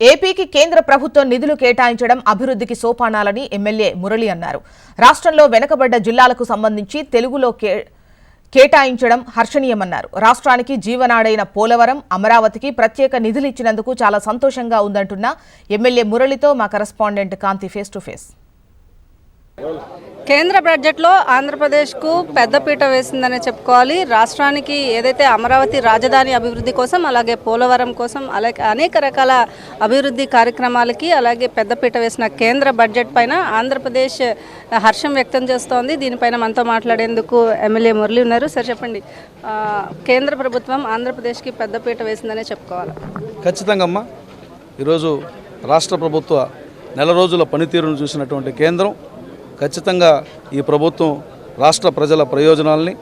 ఏపీకి కేంద్ర ప్రభుత్వం నిధులు కేటాయించడం అభివృద్ధికి సోపానాలని ఎమ్మెల్యే మురళి అన్నారు. రాష్ట్రంలో వెనుకబడ్డ జిల్లాలకు సంబంధించి తెలుగులో కే కేటాయించడం హర్షణీయమన్నారు. రాష్ట్రానికి జీవనాడైన పోలవరం అమరావతికి ప్రత్యేక నిధులు ఇచ్చినందుకు చాలా సంతోషంగా ఉందంటున్న ఎమ్మెల్యే మురళితో మా correspondent Kanti face to face. కేంద్ర బడ్జెట్లో ఆంధ్రప్రదేశ్కు పెద్దపీట వేసిందనే చెప్పుకోవాలి. రాష్ట్రానికి ఏదైతే అమరావతి రాజధాని అభివృద్ధి కోసం అలాగే పోలవరం కోసం అలాగే అనేక రకాల అభివృద్ధి కార్యక్రమాలకి అలాగే పెద్దపీట వేసిన కేంద్ర బడ్జెట్ పైన ఆంధ్రప్రదేశ్ హర్షం వ్యక్తం చేస్తోంది. దీనిపైన మనతో మాట్లాడేందుకు ఎమ్మెల్యే మురళి ఉన్నారు. సార్ చెప్పండి. కేంద్ర ప్రభుత్వం ఆంధ్రప్రదేశ్కి పెద్దపీట వేసిందనే చెప్పుకోవాలి? ఖచ్చితంగా అమ్మా ఈరోజు రాష్ట్ర ప్రభుత్వ నెల రోజుల పనితీరును చూసినటువంటి కేంద్రం ఖచ్చితంగా ఈ ప్రభుత్వం రాష్ట్ర ప్రజల ప్రయోజనాల్ని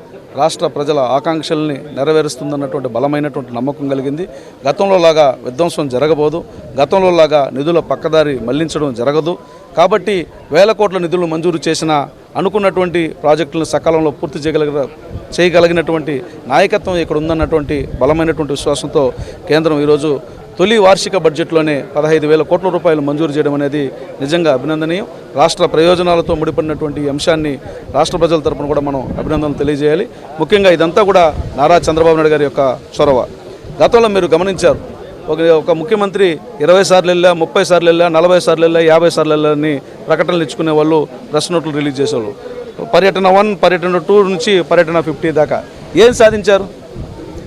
రాష్ట్ర ప్రజల ఆకాంక్షల్ని నెరవేరుస్తుందన్నటువంటి బలమైనటువంటి నమ్మకం కలిగింది. గతంలో లాగా విధ్వంసం జరగబోదు. గతంలో లాగా నిధుల పక్కదారి మళ్ళించడం జరగదు. కాబట్టి వేల కోట్ల నిధులు మంజూరు చేసిన అనుకున్నటువంటి ప్రాజెక్టులను సకాలంలో పూర్తి చేయగలిగిన చేయగలిగినటువంటి నాయకత్వం ఇక్కడ ఉందన్నటువంటి బలమైనటువంటి విశ్వాసంతో కేంద్రం ఈరోజు తొలి వార్షిక బడ్జెట్లోనే పదహైదు వేల కోట్ల రూపాయలు మంజూరు చేయడం అనేది నిజంగా అభినందనీయం. రాష్ట్ర ప్రయోజనాలతో ముడిపడినటువంటి ఈ అంశాన్ని రాష్ట్ర ప్రజల తరపున కూడా మనం అభినందనలు తెలియజేయాలి. ముఖ్యంగా ఇదంతా కూడా నారా చంద్రబాబు నాయుడు గారి యొక్క చొరవ. గతంలో మీరు గమనించారు ఒక ఒక ముఖ్యమంత్రి ఇరవై సార్లు వెళ్ళా ముప్పై సార్లు వెళ్ళా నలభై సార్లు వెళ్ళా యాభై సార్లు వెళ్ళా ప్రకటనలు ఇచ్చుకునే వాళ్ళు ప్రెస్ నోట్లు రిలీజ్ చేసేవాళ్ళు. పర్యటన వన్ పర్యటన టూ నుంచి పర్యటన ఫిఫ్టీ దాకా. ఏం సాధించారు?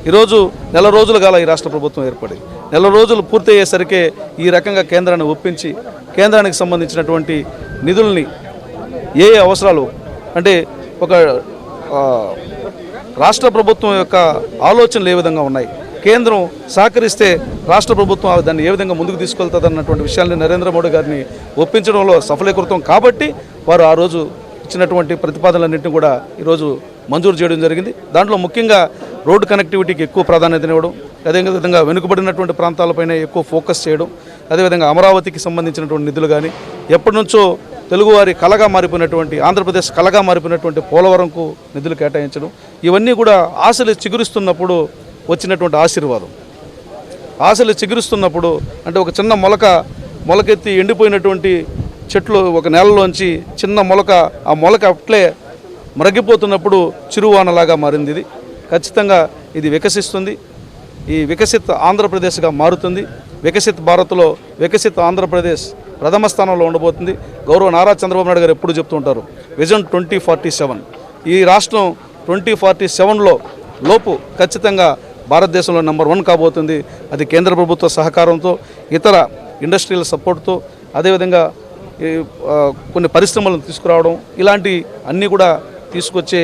ఈరోజు నెల రోజులు కాల ఈ రాష్ట్ర ప్రభుత్వం ఏర్పడి నెల రోజులు పూర్తి అయ్యేసరికి ఈ రకంగా కేంద్రాన్ని ఒప్పించి కేంద్రానికి సంబంధించినటువంటి నిధుల్ని ఏ ఏ అవసరాలు అంటే ఒక రాష్ట్ర ప్రభుత్వం యొక్క ఆలోచనలు ఏ విధంగా ఉన్నాయి? కేంద్రం సహకరిస్తే రాష్ట్ర ప్రభుత్వం దాన్ని ఏ విధంగా ముందుకు తీసుకెళ్తుంది అన్నటువంటి విషయాన్ని నరేంద్ర మోడీ గారిని ఒప్పించడంలో సఫలీకృతం కాబట్టి వారు ఆ రోజు ఇచ్చినటువంటి ప్రతిపాదనలన్నింటినీ కూడా ఈరోజు మంజూరు చేయడం జరిగింది. దాంట్లో ముఖ్యంగా రోడ్డు కనెక్టివిటీకి ఎక్కువ ప్రాధాన్యత ఇవ్వడం అదేవిధంగా వెనుకబడినటువంటి ప్రాంతాలపైన ఎక్కువ ఫోకస్ చేయడం అదేవిధంగా అమరావతికి సంబంధించినటువంటి నిధులు కానీ ఎప్పటి నుంచో తెలుగువారి కళగా మారిపోయినటువంటి ఆంధ్రప్రదేశ్ కళగా మారిపోయినటువంటి పోలవరంకు నిధులు కేటాయించడం ఇవన్నీ కూడా ఆశలు చిగురిస్తున్నప్పుడు వచ్చినటువంటి ఆశీర్వాదం. ఆశలు చిగురిస్తున్నప్పుడు అంటే ఒక చిన్న మొలక మొలకెత్తి ఎండిపోయినటువంటి చెట్లు ఒక నేలలోంచి చిన్న మొలక ఆ మొలక అట్లే మరగిపోతున్నప్పుడు చిరువానలాగా మారింది ఇది. ఖచ్చితంగా ఇది వికసిస్తుంది. ఈ వికసిత్ ఆంధ్రప్రదేశ్గా మారుతుంది. వికసిత్ భారత్లో వికసిత్ ఆంధ్రప్రదేశ్ ప్రథమ స్థానంలో ఉండబోతుంది. గౌరవ నారా చంద్రబాబు నాయుడు గారు ఎప్పుడు చెప్తుంటారు విజన్ ట్వంటీ ఫార్టీ సెవెన్. ఈ రాష్ట్రం ట్వంటీ ఫార్టీ సెవెన్లో లోపు ఖచ్చితంగా భారతదేశంలో నెంబర్ వన్ కాబోతుంది. అది కేంద్ర ప్రభుత్వ సహకారంతో ఇతర ఇండస్ట్రియల్ సపోర్ట్తో అదేవిధంగా ఈ, కొన్ని పరిశ్రమలను తీసుకురావడం ఇలాంటి అన్నీ కూడా తీసుకొచ్చే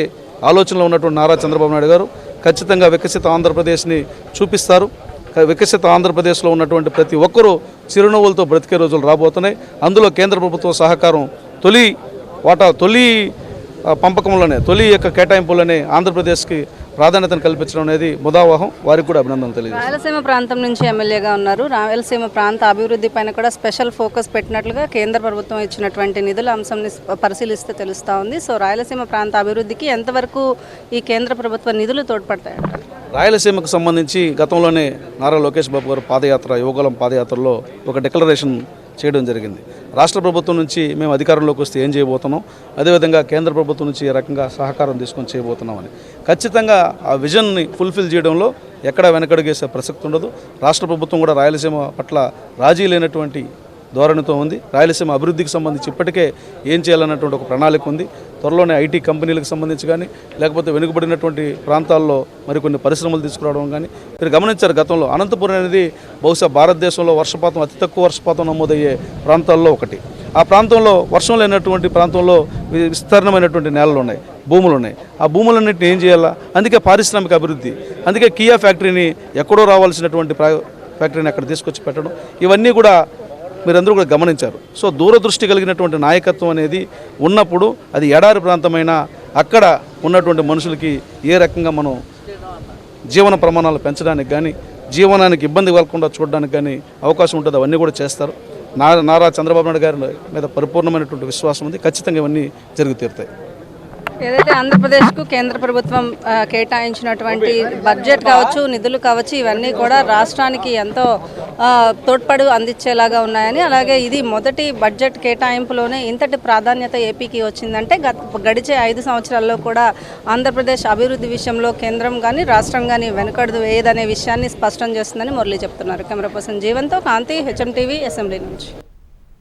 ఆలోచనలో ఉన్నటువంటి నారా చంద్రబాబు నాయుడు గారు. ఖచ్చితంగా వికసిత ఆంధ్రప్రదేశ్ని చూపిస్తారు. వికసిత ఆంధ్రప్రదేశ్లో ఉన్నటువంటి ప్రతి ఒక్కరూ చిరునవ్వులతో బ్రతికే రోజులు రాబోతున్నాయి. అందులో కేంద్ర ప్రభుత్వం సహకారం తొలి వాటా తొలి పంపకంలోనే తొలి యొక్క కేటాయింపులోనే ఆంధ్రప్రదేశ్కి ప్రాధాన్యతను కల్పించడం అనేది ముదావాహం. వారికి కూడా అభినందనలు తెలియజేస్తాను రాయలసీమ ప్రాంతం నుంచి ఎమ్మెల్యేగా ఉన్నారు. రాయలసీమ ప్రాంత అభివృద్ధి పైన కూడా స్పెషల్ ఫోకస్ పెట్టినట్లుగా కేంద్ర ప్రభుత్వం ఇచ్చినటువంటి నిధుల అంశంని స్ప- పరిశీలిస్తే తెలుస్తూ ఉంది. సో రాయలసీమ ప్రాంత అభివృద్ధికి ఎంతవరకు ఈ కేంద్ర ప్రభుత్వ నిధులు తోడ్పడతాయంట రాయలసీమకు సంబంధించి గతంలోనే నారా లోకేష్ బాబు గారు పాదయాత్ర యువగలం పాదయాత్రలో ఒక డిక్లరేషన్ చేయడం జరిగింది. రాష్ట్ర ప్రభుత్వం నుంచి మేము అధికారంలోకి వస్తే ఏం చేయబోతున్నాం? అదేవిధంగా కేంద్ర ప్రభుత్వం నుంచి ఏ రకంగా సహకారం తీసుకొని చేయబోతున్నామని. ఖచ్చితంగా ఆ విజన్ని ఫుల్ఫిల్ చేయడంలో ఎక్కడా వెనకడుగేసే ప్రసక్తి ఉండదు. రాష్ట్ర ప్రభుత్వం కూడా రాయలసీమ పట్ల రాజీ లేనటువంటి ధోరణితో ఉంది. రాయలసీమ అభివృద్ధికి సంబంధించి ఇప్పటికే ఏం చేయాలన్నటువంటి ఒక ప్రణాళిక ఉంది. త్వరలోనే ఐటీ కంపెనీలకు సంబంధించి కానీ లేకపోతే వెనుకబడినటువంటి ప్రాంతాల్లో మరికొన్ని పరిశ్రమలు తీసుకురావడం కానీ మీరు గమనించారు గతంలో అనంతపురం అనేది బహుశా భారతదేశంలో వర్షపాతం అతి తక్కువ వర్షపాతం నమోదయ్యే ప్రాంతాల్లో ఒకటి. ఆ ప్రాంతంలో వర్షం లేనటువంటి ప్రాంతంలో విస్తీర్ణమైనటువంటి నేలలు ఉన్నాయి భూములు ఉన్నాయి. ఆ భూములన్నింటినీ ఏం చేయాలా? అందుకే పారిశ్రామిక అభివృద్ధి అందుకే కియా ఫ్యాక్టరీని ఎక్కడో రావాల్సినటువంటి ప్రా- ఫ్యాక్టరీని అక్కడ తీసుకొచ్చి పెట్టడం. ఇవన్నీ కూడా మీరందరూ కూడా గమనించారు. సో దూరదృష్టి కలిగినటువంటి నాయకత్వం అనేది ఉన్నప్పుడు అది ఎడారి ప్రాంతమైన అక్కడ ఉన్నటువంటి మనుషులకి ఏ రకంగా మనం జీవన ప్రమాణాలు పెంచడానికి కానీ జీవనానికి ఇబ్బంది కలగకుండా చూడడానికి కానీ అవకాశం ఉంటుంది. అవన్నీ కూడా చేస్తారు. నా నారా చంద్రబాబు నాయుడు గారి మీద పరిపూర్ణమైనటువంటి విశ్వాసం ఉంది. ఖచ్చితంగా ఇవన్నీ జరుగుతీరుతాయి. ఏదైతే ఆంధ్రప్రదేశ్కు కేంద్ర ప్రభుత్వం కేటాయించినటువంటి బడ్జెట్ కావచ్చు నిధులు కావచ్చు ఇవన్నీ కూడా రాష్ట్రానికి ఎంతో తోడ్పడు అందించేలాగా ఉన్నాయని అలాగే ఇది మొదటి బడ్జెట్ కేటాయింపులోనే ఇంతటి ప్రాధాన్యత ఏపీకి వచ్చిందంటే గత గడిచే ఐదు సంవత్సరాల్లో కూడా ఆంధ్రప్రదేశ్ అభివృద్ధి విషయంలో కేంద్రం కానీ రాష్ట్రం కానీ వెనుకడదు వేయదనే విషయాన్ని స్పష్టం చేస్తుందని మురళి చెప్తున్నారు. కెమెరా పర్సన్ జీవన్తో కాంతి హెచ్ఎం టీవీ అసెంబ్లీ నుంచి.